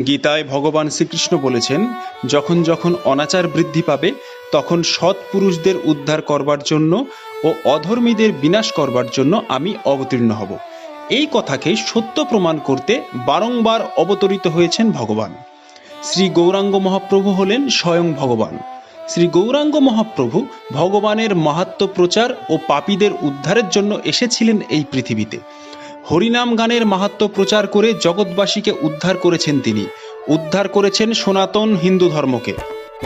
গীতায় ভগবান শ্রীকৃষ্ণ বলেছেন, যখন যখন অনাচার বৃদ্ধি পাবে, তখন সৎ পুরুষদের উদ্ধার করবার জন্য ও অধর্মীদের বিনাশ করবার জন্য আমি অবতীর্ণ হব। এই কথাকে সত্য প্রমাণ করতে বারংবার অবতরিত হয়েছেন ভগবান। শ্রী গৌরাঙ্গ মহাপ্রভু হলেন স্বয়ং ভগবান। শ্রী গৌরাঙ্গ মহাপ্রভু ভগবানের মাহাত্ম প্রচার ও পাপীদের উদ্ধারের জন্য এসেছিলেন এই পৃথিবীতে। হরিনাম গানের মাহাত্ম প্রচার করে জগৎবাসীকে উদ্ধার করেছেন তিনি। উদ্ধার করেছেন সনাতন হিন্দু ধর্মকে।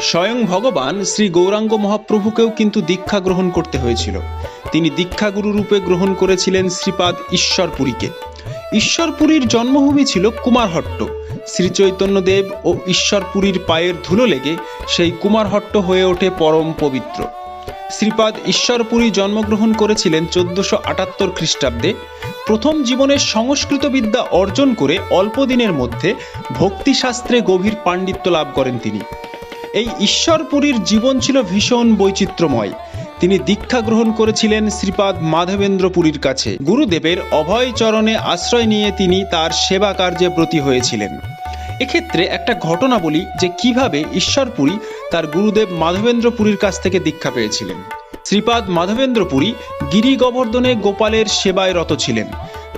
স্বয়ং ভগবান শ্রী গৌরাঙ্গ মহাপ্রভুকেও কিন্তু দীক্ষা গ্রহণ করতে হয়েছিল। তিনি দীক্ষাগুরু রূপে গ্রহণ করেছিলেন শ্রীপাদ ঈশ্বরপুরীকে। ঈশ্বরপুরীর জন্মভূমি ছিল কুমারহট্ট। শ্রী চৈতন্যদেব ও ঈশ্বরপুরীর পায়ের ধুলো লেগে সেই কুমারহট্ট হয়ে ওঠে পরম পবিত্র। শ্রীপাদ ঈশ্বরপুরী জন্মগ্রহণ করেছিলেন চোদ্দশো আটাত্তর খ্রিস্টাব্দে। প্রথম জীবনের সংস্কৃত বিদ্যা অর্জন করে অল্প দিনের মধ্যে ভক্তিশাস্ত্রে গভীর পাণ্ডিত্য লাভ করেন তিনি। এই ঈশ্বরপুরীর জীবন ছিল ভীষণ বৈচিত্র্যময়। তিনি দীক্ষা গ্রহণ করেছিলেন শ্রীপাদ মাধবেন্দ্র পুরীর কাছে। গুরুদেবের অভয় চরণে আশ্রয় নিয়ে তিনি তার সেবা কার্যে ব্রতী হয়েছিলেন। এক্ষেত্রে একটা ঘটনা বলি যে কীভাবে ঈশ্বরপুরী তার গুরুদেব মাধবেন্দ্র পুরীর কাছ থেকে দীক্ষা পেয়েছিলেন। শ্রীপাদ মাধবেন্দ্র পুরী গিরি গোবর্ধনে গোপালের সেবায় রত ছিলেন।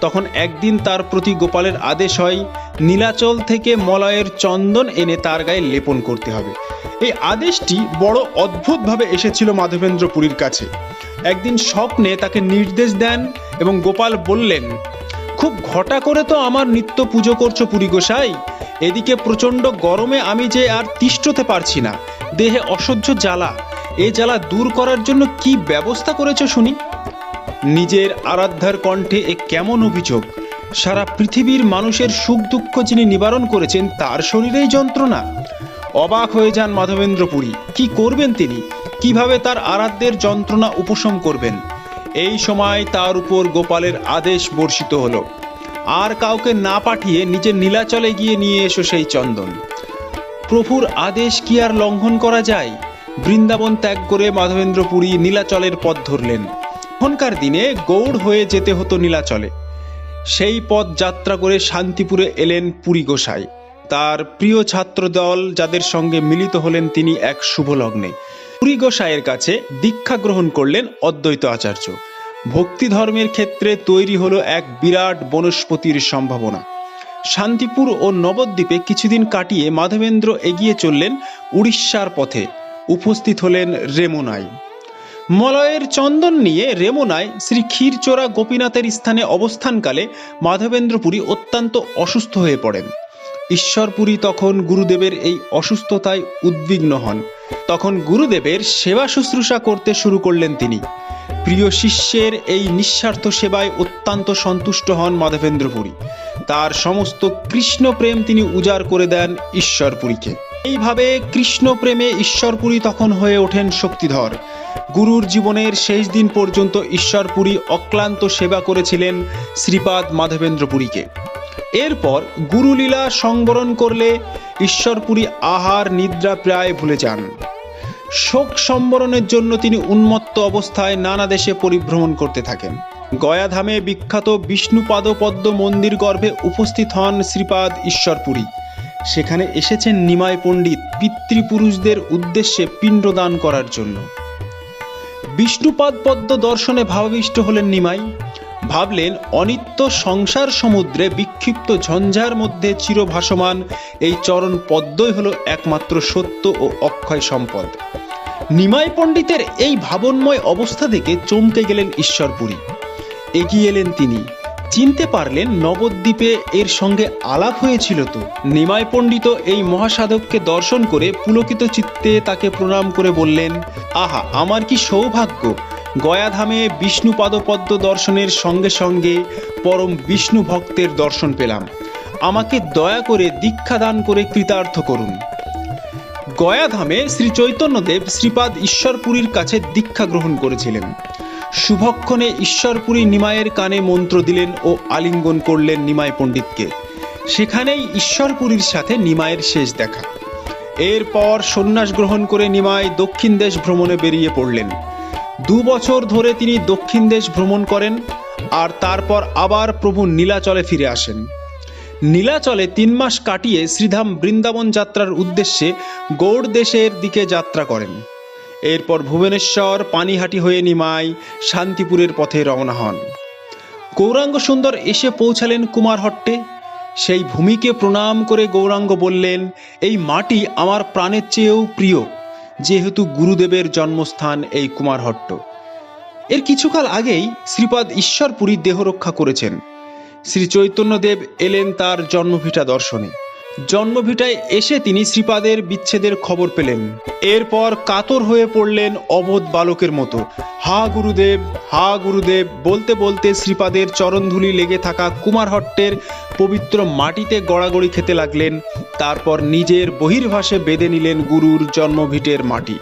তখন একদিন তার প্রতি গোপালের আদেশ হয়, নীলাচল থেকে মলয়ের চন্দন এনে তার গায়ে লেপন করতে হবে। এই আদেশটি বড় অদ্ভুতভাবে এসেছিল মাধবেন্দ্র পুরীর কাছে। একদিন স্বপ্নে তাকে নির্দেশ দেন এবং গোপাল বললেন, খুব ঘটা করে তো আমার নিত্য পুজো করছ পুরী গোসাই। এদিকে প্রচণ্ড গরমে আমি যে আর তিষ্ঠতে পারছি না। দেহে অসহ্য জ্বালা। এ জ্বালা দূর করার জন্য কি ব্যবস্থা করেছ শুনি? নিজের আরাধ্যার কণ্ঠে এ কেমন অভিযোগ? সারা পৃথিবীর মানুষের সুখ দুঃখ যিনি নিবারণ করেছেন, তার শরীরেই যন্ত্রণা। অবাক হয়ে যান মাধবেন্দ্র পুরী। কি করবেন তিনি? কীভাবে তার আরাধ্যের যন্ত্রণা উপশম করবেন? এই সময় তার উপর গোপালের আদেশ বর্ষিত হলো। আর কাউকে না পাঠিয়ে নিজের নীলাচলে গিয়ে নিয়ে এসো সেই চন্দন। প্রভুর আদেশ কি আর লঙ্ঘন করা যায়? বৃন্দাবন ত্যাগ করে মাধবেন্দ্র পুরী নীলাচলের পথ ধরলেন। এখনকার দিনে গৌড় হয়ে যেতে হতো নীলাচলে। সেই পথ যাত্রা করে শান্তিপুরে এলেন পুরী গোসাই। তার প্রিয় ছাত্র দল যাদের সঙ্গে মিলিত হলেন তিনি এক শুভ লগ্নে পুরী গোসাইয়ের কাছে দীক্ষা গ্রহণ করলেন অদ্বৈত আচার্য। ভক্তি ধর্মের ক্ষেত্রে তৈরি হলো এক বিরাট বনস্পতির সম্ভাবনা। শান্তিপুর ও নবদ্বীপে কিছুদিন কাটিয়ে মাধবেন্দ্র এগিয়ে চললেন উড়িষ্যার পথে। উপস্থিত হলেন রেমুনায় মলয়ের চন্দন নিয়ে রেমুনায় শ্রী ক্ষীরচোরা গোপীনাথের স্থানে অবস্থানকালে মাধবেন্দ্রপুরী অত্যন্ত অসুস্থ হয়ে পড়েন। ঈশ্বরপুরী তখন গুরুদেবের এই অসুস্থতায় উদ্বিগ্ন হন। তখন গুরুদেবের সেবা শুশ্রূষা করতে শুরু করলেন তিনি। প্রিয় শিষ্যের এই নিঃস্বার্থ সেবায় অত্যন্ত সন্তুষ্ট হন মাধবেন্দ্রপুরী। তার সমস্ত কৃষ্ণ প্রেম তিনি উজাড় করে দেন ঈশ্বরপুরীকে। এইভাবে কৃষ্ণ প্রেমে ঈশ্বরপুরী তখন হয়ে ওঠেন শক্তিধর। গুরুর জীবনের শেষ দিন পর্যন্ত ঈশ্বরপুরী অক্লান্ত সেবা করেছিলেন শ্রীপাদ মাধবেন্দ্রপুরীকে। এরপর গুরুলীলা সংবরণ করলে ঈশ্বরপুরী আহার নিদ্রা প্রায় ভুলে যান। শোক সম্বরণের জন্য তিনি উন্মত্ত অবস্থায় নানা দেশে পরিভ্রমণ করতে থাকেন। গয়াধামে বিখ্যাত বিষ্ণুপাদপদ্ম মন্দির গর্ভে উপস্থিত হন শ্রীপাদ ঈশ্বরপুরী। সেখানে এসেছেন নিমাই পণ্ডিত পিতৃপুরুষদের উদ্দেশ্যে পিণ্ডদান করার জন্য। বিষ্ণুপাদ পদ্ম দর্শনে ভাবাবিষ্ট হলেন নিমাই। ভাবলেন অনিত্য সংসার সমুদ্রে বিক্ষিপ্ত ঝঞ্ঝার মধ্যে চিরভাসমান এই চরণ পদ্মই হলো একমাত্র সত্য ও অক্ষয় সম্পদ। নিমাই পণ্ডিতের এই ভাবন্ময় অবস্থা থেকে চমকে গেলেন ঈশ্বরপুরী। এগিয়ে এলেন তিনি। চিনতে পারলেন নবদ্বীপে এর সঙ্গে আলাপ হয়েছিল তো। নিমায় পণ্ডিত এই মহাসাধককে দর্শন করে পুলকিত চিত্তে তাকে প্রণাম করে বললেন, আহা, আমার কি সৌভাগ্য! গয়াধামে বিষ্ণু পাদপদ্ম দর্শনের সঙ্গে সঙ্গে পরম বিষ্ণু ভক্তের দর্শন পেলাম। আমাকে দয়া করে দীক্ষা দান করে কৃতার্থ করুন। গয়াধামে শ্রী চৈতন্যদেব শ্রীপাদ ঈশ্বরপুরীর কাছে দীক্ষা গ্রহণ করেছিলেন। শুভক্ষণে ঈশ্বরপুরী নিমায়ের কানে মন্ত্র দিলেন ও আলিঙ্গন করলেন নিমাই পণ্ডিতকে। সেখানেই ঈশ্বরপুরীর সাথে নিমায়ের শেষ দেখা। এরপর সন্ন্যাস গ্রহণ করে নিমায় দক্ষিণ দেশ ভ্রমণে বেরিয়ে পড়লেন। দু বছর ধরে তিনি দক্ষিণ দেশ ভ্রমণ করেন আর তারপর আবার প্রভু নীলাচলে ফিরে আসেন। নীলাচলে তিন মাস কাটিয়ে শ্রীধাম বৃন্দাবন যাত্রার উদ্দেশ্যে গৌড় দেশের দিকে যাত্রা করেন। এরপর ভুবনেশ্বর পানিহাটি হয়ে নিমাই শান্তিপুরের পথে রওনা হন। গৌরাঙ্গ সুন্দর এসে পৌঁছালেন কুমারহট্টে। সেই ভূমিকে প্রণাম করে গৌরাঙ্গ বললেন, এই মাটি আমার প্রাণের চেয়েও প্রিয়, যেহেতু গুরুদেবের জন্মস্থান এই কুমারহট্ট। এর কিছুকাল আগেই শ্রীপাদ ঈশ্বরপুরী দেহ রক্ষা করেছেন। শ্রী চৈতন্যদেব এলেন তার জন্মভিটা দর্শনে। জন্মভিটায় এসে তিনি শ্রীপাদের বিচ্ছেদের খবর পেলেন। এরপর কাতর হয়ে পড়লেন অবোধ বালকের মতো। হা, গুরুদেব হা, গুরুদেব বলতে বলতে শ্রীপাদের চরণধুলি লেগে থাকা কুমারহট্টের পবিত্র মাটিতে গড়াগড়ি খেতে লাগলেন। তারপর নিজের বহির্ভাষে বেঁধে নিলেন গুরুর জন্মভিটের মাটি।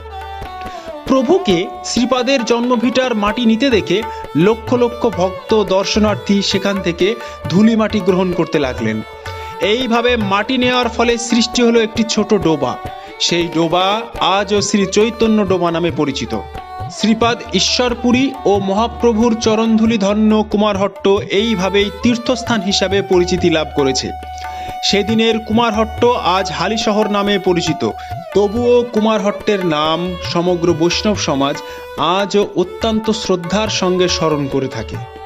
প্রভুকে শ্রীপাদের জন্মভিটার মাটি নিতে দেখে লক্ষ লক্ষ ভক্ত দর্শনার্থী সেখান থেকে ধুলি মাটি গ্রহণ করতে লাগলেন। এইভাবে মাটি নেওয়ার ফলে সৃষ্টি হলো একটি ছোট ডোবা। সেই ডোবা আজও শ্রী চৈতন্য ডোবা নামে পরিচিত। শ্রীপাদ ঈশ্বরপুরী ও মহাপ্রভুর চরণধুলি ধন্য কুমারহট্ট এইভাবেই তীর্থস্থান হিসাবে পরিচিতি লাভ করেছে। সেদিনের কুমারহট্ট আজ হালিশহর নামে পরিচিত। তবুও কুমারহট্টের নাম সমগ্র বৈষ্ণব সমাজ আজও অত্যন্ত শ্রদ্ধার সঙ্গে স্মরণ করে থাকে।